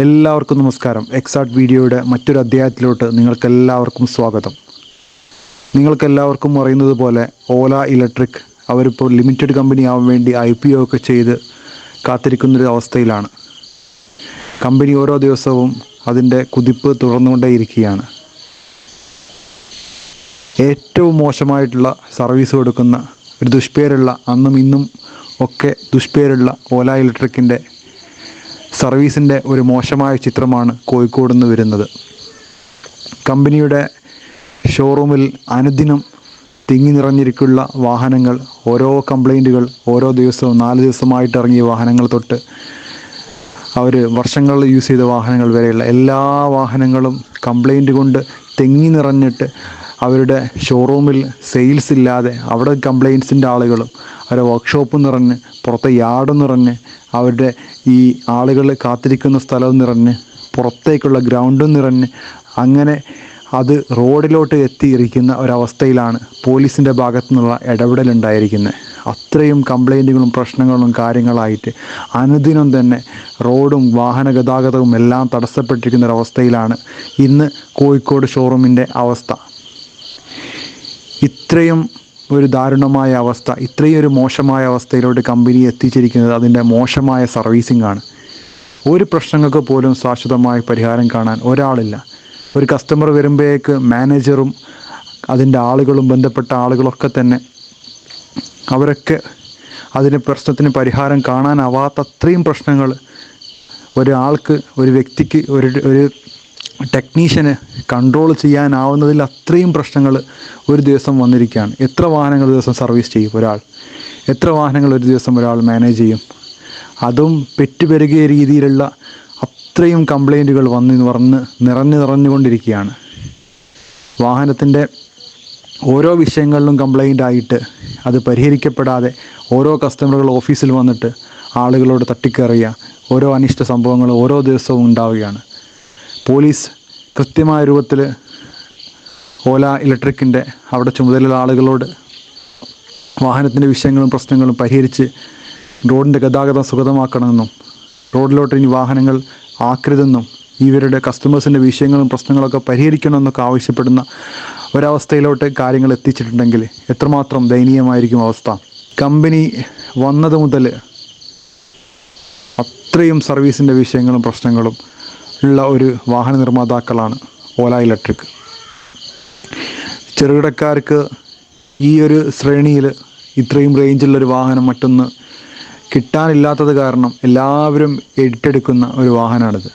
എല്ലാവർക്കും നമസ്കാരം. എക്സാക്ട് വീഡിയോയുടെ മറ്റൊരു അധ്യായത്തിലോട്ട് നിങ്ങൾക്കെല്ലാവർക്കും സ്വാഗതം. നിങ്ങൾക്കെല്ലാവർക്കും അറിയുന്നത് പോലെ ഓല ഇലക്ട്രിക് അവരിപ്പോൾ ലിമിറ്റഡ് കമ്പനി ആവാൻ വേണ്ടി ഐ പി ഒ ഒക്കെ ചെയ്ത് കാത്തിരിക്കുന്നൊരു അവസ്ഥയിലാണ്. കമ്പനി ഓരോ ദിവസവും അതിന്റെ കുതിപ്പ് തുടർന്നുകൊണ്ടേയിരിക്കുകയാണ്. ഏറ്റവും മോശമായിട്ടുള്ള സർവീസ് കൊടുക്കുന്ന ഒരു ദുഷ്പേരുള്ള അന്നും ഇന്നും ഒക്കെ ദുഷ്പേരുള്ള ഓല ഇലക്ട്രിക്കിന്റെ സർവീസിന്റെ ഒരു മോശമായ ചിത്രമാണ് കോഴിക്കോട് നിന്ന് വരുന്നത്. കമ്പനിയുടെ ഷോറൂമിൽ അനുദിനം തിങ്ങി നിറഞ്ഞിരിക്കുള്ള വാഹനങ്ങൾ ഓരോ കംപ്ലൈന്റുകൾ ഓരോ ദിവസവും നാല് ദിവസമായിട്ട് ഇറങ്ങിയ വാഹനങ്ങൾ തൊട്ട് അവർ വർഷങ്ങളിൽ യൂസ് ചെയ്ത വാഹനങ്ങൾ വരെയുള്ള എല്ലാ വാഹനങ്ങളും കംപ്ലൈന്റ് കൊണ്ട് തെങ്ങി നിറഞ്ഞിട്ട് അവരുടെ ഷോറൂമിൽ സെയിൽസ് ഇല്ലാതെ അവിടെ കംപ്ലൈൻസിന്റെ ആളുകളും അവരുടെ വർക്ക്ഷോപ്പ് നിറഞ്ഞ് പുറത്തെ യാർഡ് നിറഞ്ഞ് അവരുടെ ഈ ആളുകൾ കാത്തിരിക്കുന്ന സ്ഥലം നിറഞ്ഞ് പുറത്തേക്കുള്ള ഗ്രൗണ്ടും നിറഞ്ഞ് അങ്ങനെ അത് റോഡിലോട്ട് എത്തിയിരിക്കുന്ന ഒരവസ്ഥയിലാണ് പോലീസിന്റെ ഭാഗത്തു നിന്നുള്ള ഇടപെടലുണ്ടായിരിക്കുന്നത് അത്രയും കംപ്ലൈന്റുകളും പ്രശ്നങ്ങളും കാര്യങ്ങളായിട്ട് അനുദിനം തന്നെ റോഡും വാഹന ഗതാഗതവും എല്ലാം തടസ്സപ്പെട്ടിരിക്കുന്ന ഒരവസ്ഥയിലാണ് ഇന്ന് കോഴിക്കോട് ഷോറൂമിന്റെ അവസ്ഥ. ഇത്രയും ഒരു ദാരുണമായ അവസ്ഥ ഇത്രയും ഒരു മോശമായ അവസ്ഥയിലോട്ട് കമ്പനി എത്തിച്ചിരിക്കുന്നത് അതിന്റെ മോശമായ സർവീസിംഗ് ആണ്. ഒരു പ്രശ്നങ്ങൾക്ക് പോലും ശാശ്വതമായ പരിഹാരം കാണാൻ ഒരാളില്ല. ഒരു കസ്റ്റമർ വരുമ്പോഴേക്ക് മാനേജറും അതിന്റെ ആളുകളും ബന്ധപ്പെട്ട ആളുകളൊക്കെ തന്നെ അവരൊക്കെ അതിന് പ്രശ്നത്തിന് പരിഹാരം കാണാനാവാത്ത അത്രയും പ്രശ്നങ്ങൾ ഒരാൾക്ക് ഒരു വ്യക്തിക്ക് ഒരു ഒരു ടെക്നീഷ്യന് കൺട്രോൾ ചെയ്യാനാവുന്നതിൽ അത്രയും പ്രശ്നങ്ങൾ ഒരു ദിവസം വന്നിരിക്കുകയാണ്. എത്ര വാഹനങ്ങൾ ഒരു ദിവസം സർവീസ് ചെയ്യും ഒരാൾ? എത്ര വാഹനങ്ങൾ ഒരു ദിവസം ഒരാൾ മാനേജ് ചെയ്യും? അതും പെറ്റുപെരുകിയ രീതിയിലുള്ള അത്രയും കംപ്ലൈന്റുകൾ വന്ന് വന്ന് നിറഞ്ഞു നിറഞ്ഞുകൊണ്ടിരിക്കുകയാണ്. വാഹനത്തിന്റെ ഓരോ വിഷയങ്ങളിലും കംപ്ലൈന്റ് ആയിട്ട് അത് പരിഹരിക്കപ്പെടാതെ ഓരോ കസ്റ്റമറുകൾ ഓഫീസിൽ വന്നിട്ട് ആളുകളോട് തട്ടിക്കറിയുക ഓരോ അനിഷ്ട സംഭവങ്ങൾ ഓരോ ദിവസവും ഉണ്ടാവുകയാണ്. പോലീസ് കൃത്യമായ രൂപത്തിൽ ഓല ഇലക്ട്രിക്കിന്റെ അവിടെ ചുമതലയുള്ള ആളുകളോട് വാഹനത്തിന്റെ വിഷയങ്ങളും പ്രശ്നങ്ങളും പരിഹരിച്ച് റോഡിന്റെ ഗതാഗതം സുഗതമാക്കണമെന്നും റോഡിലോട്ട് ഇനി വാഹനങ്ങൾ ആക്കരുതെന്നും ഇവരുടെ കസ്റ്റമേഴ്സിന്റെ വിഷയങ്ങളും പ്രശ്നങ്ങളൊക്കെ പരിഹരിക്കണമെന്നൊക്കെ ആവശ്യപ്പെടുന്ന ഒരവസ്ഥയിലോട്ട് കാര്യങ്ങൾ എത്തിച്ചിട്ടുണ്ടെങ്കിൽ എത്രമാത്രം ദയനീയമായിരിക്കും അവസ്ഥ. കമ്പനി വന്നത് മുതൽ അത്രയും സർവീസിന്റെ വിഷയങ്ങളും പ്രശ്നങ്ങളും ഉള്ള ഒരു വാഹന നിർമ്മാതാക്കളാണ് ഓല ഇലക്ട്രിക്. ചെറുകിടക്കാർക്ക് ഈ ഒരു ശ്രേണിയിൽ ഇത്രയും റേഞ്ചുള്ളൊരു വാഹനം മറ്റൊന്ന് കിട്ടാനില്ലാത്തത് കാരണം എല്ലാവരും ഏറ്റെടുക്കുന്ന ഒരു വാഹനമാണിത്.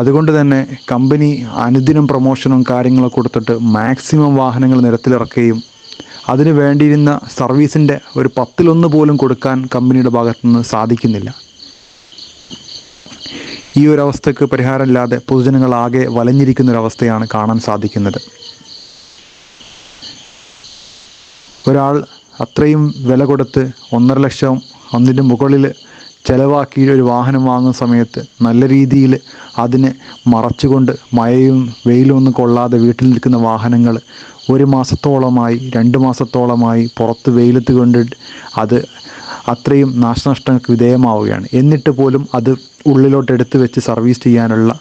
അതുകൊണ്ട് തന്നെ കമ്പനി അനുദിനം പ്രൊമോഷനും കാര്യങ്ങളൊക്കെ കൊടുത്തിട്ട് മാക്സിമം വാഹനങ്ങൾ നിരത്തിലിറക്കുകയും അതിന് വേണ്ടിയിരുന്ന സർവീസിന്റെ ഒരു പത്തിലൊന്ന് പോലും കൊടുക്കാൻ കമ്പനിയുടെ ഭാഗത്തുനിന്ന് സാധിക്കുന്നില്ല. ഈ ഒരു അവസ്ഥക്ക് പരിഹാരമില്ലാതെ പൊതുജനങ്ങളാകെ വലഞ്ഞിരിക്കുന്ന ഒരു അവസ്ഥയാണ് കാണാൻ സാധിക്കുന്നത്. ഒരാൾ അത്രയും വില കൊടുത്ത് ഒന്നര ലക്ഷം ഒന്നിന് മുകളിൽ ചിലവാക്കി ഒരു വാഹനം വാങ്ങുന്ന സമയത്ത് നല്ല രീതിയിൽ അതിനെ മറച്ചുകൊണ്ട് മഴയും വെയിലും ഒന്നും കൊള്ളാതെ വീട്ടിൽ നിൽക്കുന്ന വാഹനങ്ങൾ ഒരു മാസത്തോളമായി രണ്ട് മാസത്തോളമായി പുറത്ത് വെയിലത്ത് കൊണ്ട് അത് അത്രയും നാശനഷ്ടങ്ങൾക്ക് വിധേയമാവുകയാണ്. എന്നിട്ട് പോലും അത് ഉള്ളിലോട്ട് എടുത്തു വെച്ച് സർവീസ് ചെയ്യാനുള്ള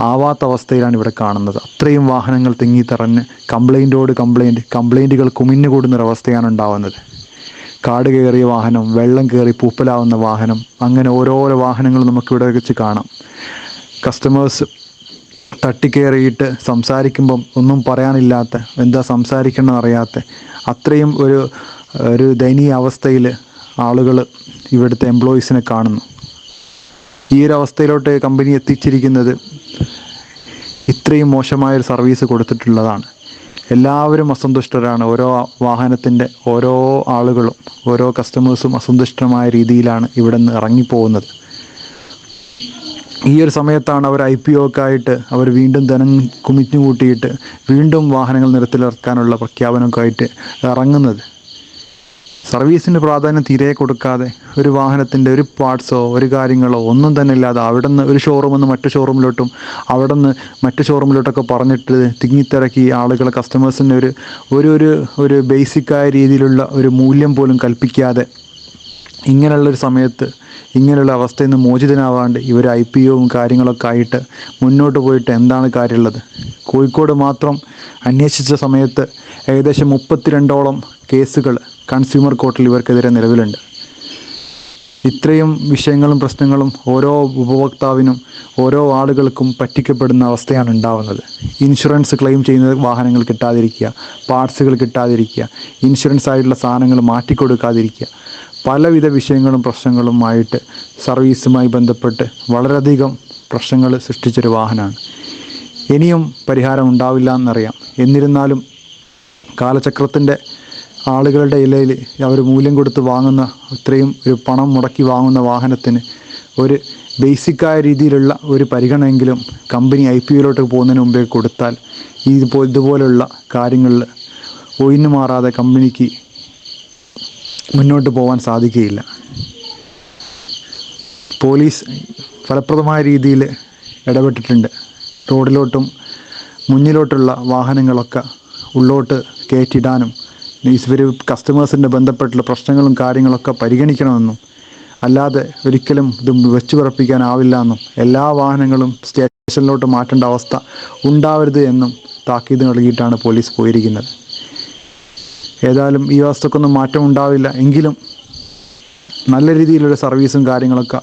ആവാത്ത അവസ്ഥയിലാണ് ഇവിടെ കാണുന്നത്. അത്രയും വാഹനങ്ങൾ തിങ്ങി തറഞ്ഞ് കംപ്ലൈന്റോട് കംപ്ലൈന്റ് കംപ്ലൈന്റുകൾ കുമിഞ്ഞുകൂടുന്നൊരവസ്ഥയാണ് ഉണ്ടാവുന്നത്. കാട് കയറിയ വാഹനം വെള്ളം കയറി പൂപ്പലാവുന്ന വാഹനം അങ്ങനെ ഓരോരോ വാഹനങ്ങൾ നമുക്കിവിടെ വെച്ച് കാണാം. കസ്റ്റമേഴ്സ് തട്ടിക്കയറിയിട്ട് സംസാരിക്കുമ്പം ഒന്നും പറയാനില്ലാത്ത എന്താ സംസാരിക്കണമെന്നറിയാത്ത അത്രയും ഒരു ഒരു ദയനീയ അവസ്ഥയിൽ ആളുകൾ ഇവിടുത്തെ എംപ്ലോയീസിനെ കാണുന്നു. ഈ ഒരു അവസ്ഥയിലോട്ട് കമ്പനി എത്തിച്ചിരിക്കുന്നത് ഇത്രയും മോശമായൊരു സർവീസ് കൊടുത്തിട്ടുള്ളതാണ്. എല്ലാവരും അസന്തുഷ്ടരാണ്. ഓരോ വാഹനത്തിന്റെ ഓരോ ആളുകളും ഓരോ കസ്റ്റമേഴ്സും അസന്തുഷ്ടമായ രീതിയിലാണ് ഇവിടെ നിന്ന് ഇറങ്ങിപ്പോകുന്നത്. ഈ ഒരു സമയത്താണ് അവർ ഐ പി ഒക്കായിട്ട് അവർ വീണ്ടും ധനം കുമിഞ്ഞു കൂട്ടിയിട്ട് വീണ്ടും വാഹനങ്ങൾ നിരത്തിലിറക്കാനുള്ള പ്രഖ്യാപനമൊക്കെ ആയിട്ട് ഇറങ്ങുന്നത്. സർവീസിന് പ്രാധാന്യം തീരെ കൊടുക്കാതെ ഒരു വാഹനത്തിന്റെ ഒരു പാർട്സോ ഒരു കാര്യങ്ങളോ ഒന്നും തന്നെ ഇല്ലാതെ അവിടെ നിന്ന് ഒരു ഷോറൂമിൽ നിന്ന് മറ്റു ഷോറൂമിലോട്ടും അവിടെ നിന്ന് മറ്റു ഷോറൂമിലോട്ടൊക്കെ പറഞ്ഞിട്ട് തിങ്ങിത്തിരക്കി ആളുകൾ കസ്റ്റമേഴ്സിന് ഒരു ഒരു ഒരു ഒരു ബേസിക്കായ രീതിയിലുള്ള ഒരു മൂല്യം പോലും കൽപ്പിക്കാതെ ഇങ്ങനെയുള്ളൊരു സമയത്ത് ഇങ്ങനെയുള്ള അവസ്ഥയിൽ നിന്ന് മോചിതനാവാണ്ട് ഇവർ ഐ പി ഒവും കാര്യങ്ങളൊക്കെ ആയിട്ട് മുന്നോട്ട് പോയിട്ട് എന്താണ് കാര്യമുള്ളത്? കോഴിക്കോട് മാത്രം അന്വേഷിച്ച സമയത്ത് ഏകദേശം മുപ്പത്തിരണ്ടോളം കേസുകൾ കൺസ്യൂമർ കോർട്ടിൽ ഇവർക്കെതിരെ നിലവിലുണ്ട്. ഇത്രയും വിഷയങ്ങളും പ്രശ്നങ്ങളും ഓരോ ഉപഭോക്താവിനും ഓരോ ആളുകൾക്കും പറ്റിക്കപ്പെടുന്ന അവസ്ഥയാണ് ഉണ്ടാവുന്നത്. ഇൻഷുറൻസ് ക്ലെയിം ചെയ്യുന്ന വാഹനങ്ങൾ കിട്ടാതിരിക്കുക പാർട്സുകൾ കിട്ടാതിരിക്കുക ഇൻഷുറൻസ് ആയിട്ടുള്ള സാധനങ്ങൾ മാറ്റിക്കൊടുക്കാതിരിക്കുക. പലവിധ വിഷയങ്ങളും പ്രശ്നങ്ങളുമായിട്ട് സർവീസുമായി ബന്ധപ്പെട്ട് വളരെയധികം പ്രശ്നങ്ങൾ സൃഷ്ടിച്ചൊരു വാഹനമാണ്. ഇനിയും പരിഹാരം ഉണ്ടാവില്ല എന്നറിയാം. എന്നിരുന്നാലും കാലചക്രത്തിന്റെ ആളുകളുടെ ഇലയിൽ അവർ മൂല്യം കൊടുത്ത് വാങ്ങുന്ന ഇത്രയും ഒരു പണം മുടക്കി വാങ്ങുന്ന വാഹനത്തിന് ഒരു ബേസിക്കായ രീതിയിലുള്ള ഒരു പരിഗണനയെങ്കിലും കമ്പനി ഐ പി ഒയിലോട്ട് പോകുന്നതിന് മുമ്പേ കൊടുത്താൽ ഈ ഇതുപോ ഇതുപോലുള്ള കാര്യങ്ങളിൽ ഒഴിഞ്ഞു മാറാതെ കമ്പനിക്ക് മുന്നോട്ട് പോകാൻ സാധിക്കുകയില്ല. പോലീസ് ഫലപ്രദമായ രീതിയിൽ ഇടപെട്ടിട്ടുണ്ട്. റോഡിലോട്ടും മുന്നിലോട്ടുള്ള വാഹനങ്ങളൊക്കെ ഉള്ളോട്ട് കയറ്റിടാനും ഇവർ കസ്റ്റമേഴ്സിന്റെ ബന്ധപ്പെട്ടുള്ള പ്രശ്നങ്ങളും കാര്യങ്ങളൊക്കെ പരിഗണിക്കണമെന്നും അല്ലാതെ ഒരിക്കലും ഇത് വെച്ചു പിറപ്പിക്കാനാവില്ല എന്നും എല്ലാ വാഹനങ്ങളും സ്റ്റേഷനിലോട്ട് മാറ്റേണ്ട അവസ്ഥ ഉണ്ടാവരുത് എന്നും താക്കീത് നൽകിയിട്ടാണ് പോലീസ് പോയിരിക്കുന്നത്. ഏതായാലും ഈ അവസ്ഥക്കൊന്നും മാറ്റം ഉണ്ടാവില്ല എങ്കിലും നല്ല രീതിയിലുള്ള സർവീസും കാര്യങ്ങളൊക്കെ